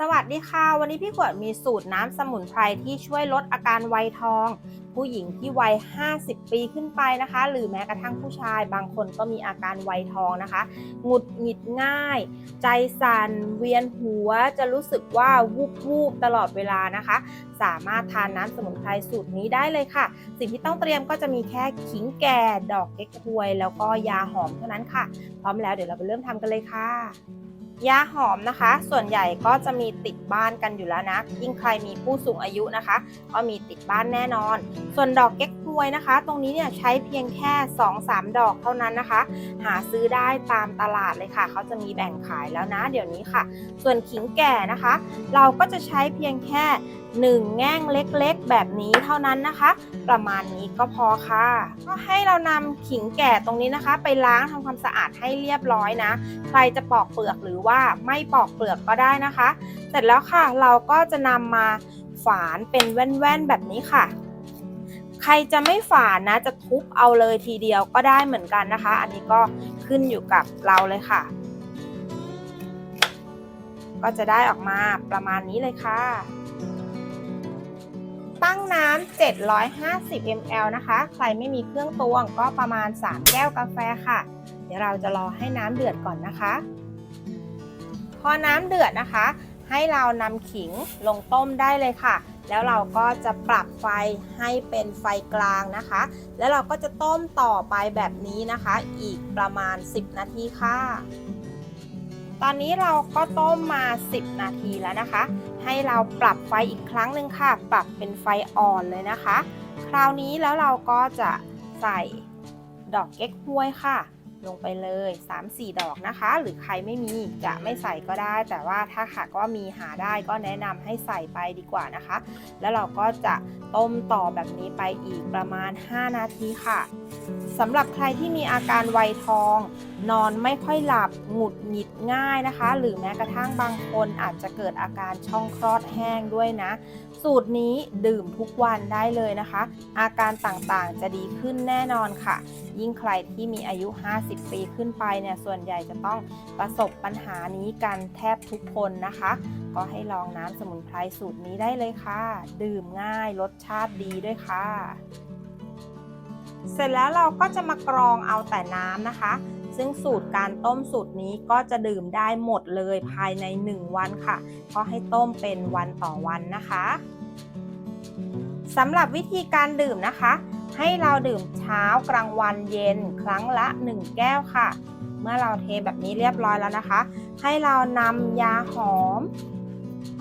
สวัสดีค่ะ วันนี้พี่ขวดมีสูตรน้ำสมุนไพรที่ช่วยลดอาการไวยทอง ผู้หญิงที่วัย 50 ปีขึ้นไปนะคะ หรือแม้กระทั่งผู้ชายบางคนก็มีอาการไวยทองนะคะหงุดหงิดง่าย ใจสั่นเวียนหัวจะรู้สึกว่าวูบวูบๆตลอดเวลานะคะ สามารถทานน้ำสมุนไพรสูตรนี้ได้เลยค่ะ สิ่งที่ต้องเตรียมก็จะมีแค่ขิงแก่ดอกเก๊กฮวย แล้วก็ยาหอมเท่านั้นค่ะ พร้อมแล้วเดี๋ยวเราไปเริ่มทำกันเลยค่ะ ยาหอมนะคะ ส่วนใหญ่ก็จะมีติดบ้านกันอยู่แล้วนะ ยิ่งใครมีผู้สูงอายุนะคะ ก็มีติดบ้านแน่นอน ส่วนดอกเก๊กฮวยนะคะ ตรงนี้เนี่ยใช้เพียงแค่ 2-3 ดอกเท่านั้นนะคะ หาซื้อได้ตามตลาดเลยค่ะ เขาจะมีแบ่งขายแล้วนะ เดี๋ยวนี้ค่ะ ส่วนขิงแก่นะคะ เราก็จะใช้เพียงแค่ 1 แง่งเล็กๆ แบบนี้เท่านั้นนะคะ ประมาณนี้ก็พอค่ะ ก็ให้เรานำขิงแก่ตรงนี้นะคะ ไปล้างทำความสะอาดให้เรียบร้อยนะ ใครจะปอกเปลือกหรือว่าไม่ปอกเปลือกก็ได้นะคะ เสร็จแล้วค่ะเราก็จะนำมาฝานเป็นแว่นๆแบบนี้ค่ะ ใครจะไม่ฝานนะจะทุบเอาเลยทีเดียวก็ได้เหมือนกันนะคะ อันนี้ก็ขึ้นอยู่กับเราเลยค่ะ ก็จะได้ออกมาประมาณนี้เลยค่ะ ตั้งน้ำ750 ml นะคะ ใครไม่มีเครื่องตวงก็ประมาณ 3 แก้วกาแฟค่ะ เดี๋ยวเราจะรอให้น้ำเดือดก่อนนะคะ อน้ำเดือดนะคะ ให้เรานำขิงลงต้มได้เลยค่ะ แล้วเราก็จะปรับไฟให้เป็นไฟกลางนะคะ แล้วเราก็จะต้มต่อไปแบบนี้นะคะ อีกประมาณ 10 นาทีค่ะ ตอนนี้เราก็ต้มมา 10 นาทีแล้วนะคะ ให้เราปรับไฟอีกครั้งหนึ่งค่ะ ปรับเป็นไฟอ่อนเลยนะคะ คราวนี้แล้วเราก็จะใส่ดอกเก๊กฮวยค่ะ ลงไปเลย 3-4 ดอกนะคะ หรือใครไม่มีจะไม่ใส่ก็ได้ แต่ว่าถ้าหากว่ามีหาได้ก็แนะนำให้ใส่ไปดีกว่านะคะ แล้วเราก็จะต้มต่อแบบนี้ไปอีกประมาณ 5 นาทีค่ะสำหรับใครที่มีอาการไวทอง นอนไม่ค่อยหลับหงุดหงิดง่ายนะคะ หรือแม้กระทั่งบางคนอาจจะเกิดอาการช่องคลอดแห้งด้วยนะ สูตรนี้ดื่มทุกวันได้เลยนะคะ อาการต่างๆจะดีขึ้นแน่นอนค่ะ ยิ่งใครที่มีอายุ 50 ปีขึ้นไปเนี่ยส่วนใหญ่จะต้องประสบปัญหานี้กันแทบทุกคนนะคะ ก็ให้ลองน้ำสมุนไพรสูตรนี้ได้เลยค่ะ ดื่มง่ายรสชาติดีด้วยค่ะ เสร็จแล้วเราก็จะมากรองเอาแต่น้ำนะคะ ซึ่งสูตรการต้มสูตรนี้ก็จะดื่มได้หมดเลยภายใน 1 วันค่ะ ก็ให้ต้มเป็นวันต่อวันนะคะสำหรับวิธีการดื่มนะคะ ให้เราดื่มเช้ากลางวันเย็นครั้งละ 1 แก้วค่ะ เมื่อเราเทแบบนี้เรียบร้อยแล้วนะคะ ให้เรานำยาหอม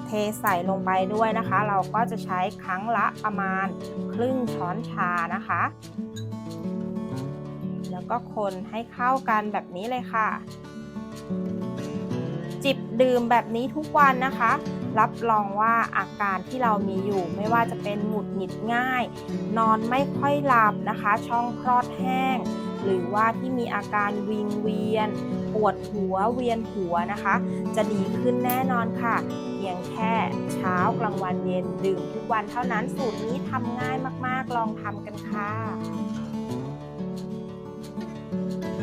เทใส่ลงไปด้วยนะคะ เราก็จะใช้ครั้งละประมาณครึ่งช้อนชานะคะ แล้วก็คนให้เข้ากันแบบนี้เลยค่ะ จิบดื่มแบบนี้ทุกวันนะคะ รับรองว่าอาการที่เรามีอยู่ ไม่ว่าจะเป็นหงุดหงิดง่าย นอนไม่ค่อยหลับนะคะ ช่องคลอดแห้ง หรือว่าที่มีอาการวิงเวียน ปวดหัวเวียนหัวนะคะ จะดีขึ้นแน่นอนค่ะเพียงแค่เช้ากลางวันเย็นดื่มทุกวันเท่านั้นสูตรนี้ทำง่ายมากๆ ลองทำกันค่ะ